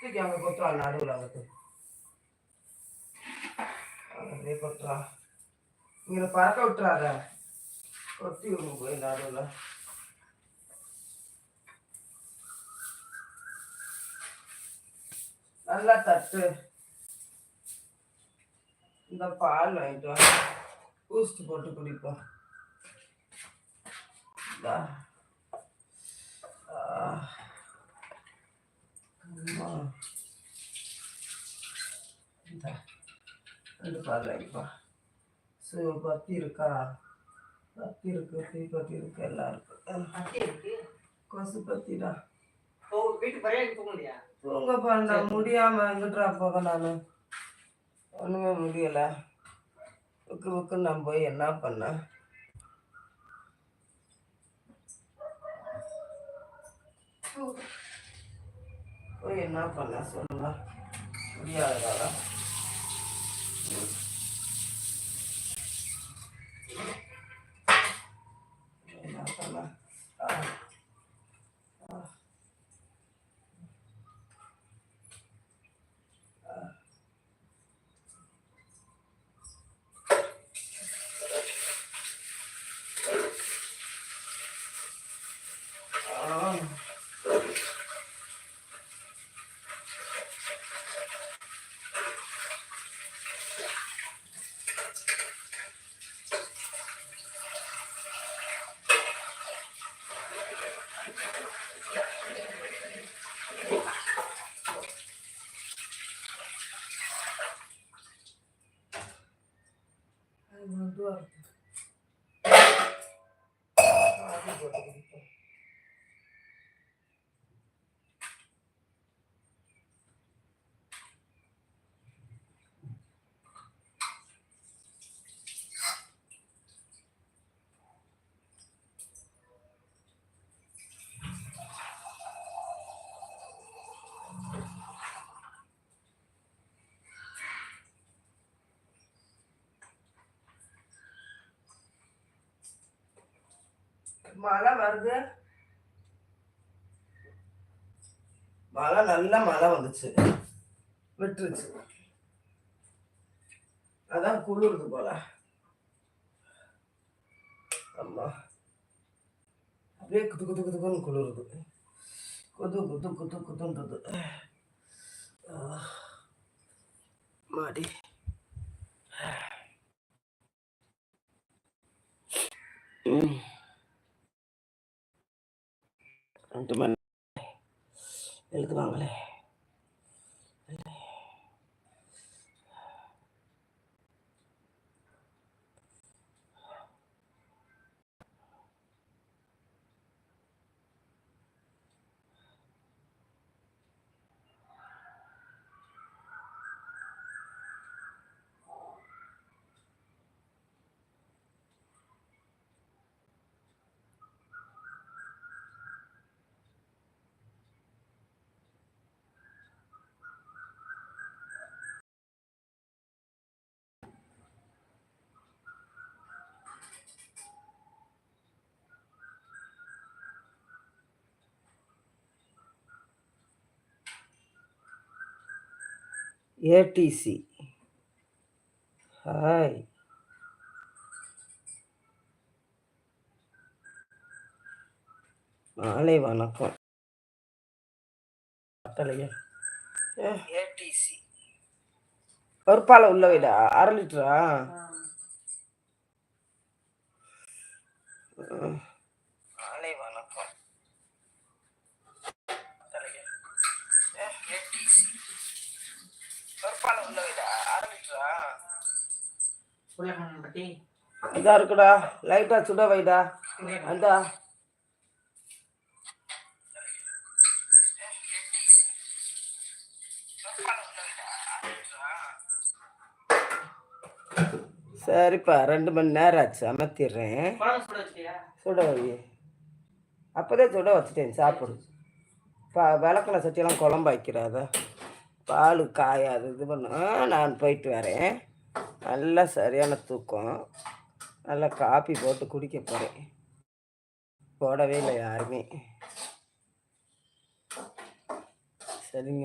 தூக்கி அங்கே கொத்துறா நடுவில் அவருக்கு அப்படியே கொத்துறா இங்கே பறக்க விட்டுறாத. கொத்தி விடுங்க போய் நடுவில். நல்லா தட்டு. இந்த பால் வாங்கிட்டு வாங்க பூஸ்ட் போட்டு குடிப்போம். இந்தா. வாங்கிப்பா ஸோ பத்தி இருக்கா? பத்தி இருக்கு தீ பத்தி இருக்கு எல்லாம் இருக்கு. கொசு பத்திடா ஓ வீட்டு பறையா தூங்க முடியா? தூங்க பண்ண முடியாம எங்கிட்டா போக நான்? ஒண்ணுமே முடியல. புக்கு புக்கு நான் போய் என்ன பண்ணேன் போய் என்ன பண்ண சொல்லுங்க முடியாததால ம். என்ன பண்ண ஆ ஆ அது மெதுவா இருக்கு. காபி போட்டு குடிப்போம். மழை வருது. மழை நல்ல மழை வந்துச்சு. விட்டுருச்சு. அதான் குளிருது போல. ஆமா அப்படியே குத்து குத்து குத்துக்குன்னு குளிருது. குத்து குத்து குத்து குத்துன்றது. ஆ. மாடி. ம். ரெண்டு மணி எழுதுவாங்களே. ஏடிசி ஹாய் மாலை வணக்கம். ஏடிசி ஒரு பாலை உள்ள வைடா அரை லிட்டரா ம். மாலை வணக்கம் பத்தலையே ஏடிசி ஒரு பாலை உள்ள வைடா அரை லிட்டரா புள்ளமன் பத்தி இதா இருக்குடா லைட்டா சுட வைடா. அந்தா சரிப்பா ரெண்டு மணி நேரம் ஆச்சு அமர்த்திடுறேன். சுட வை. அப்போதே சுட வச்சுட்டேன் சாப்பிடு. பா விளக்கின சட்டியெல்லாம் குழம்பு வைக்கிறாத பால் காயாது இது பண்ண. நான் போயிட்டு வரேன். நல்லா சரியான தூக்கம். நல்லா காப்பி போட்டு குடிக்க போகிறேன் போடவே இல்லை யாருமே. சரிங்க.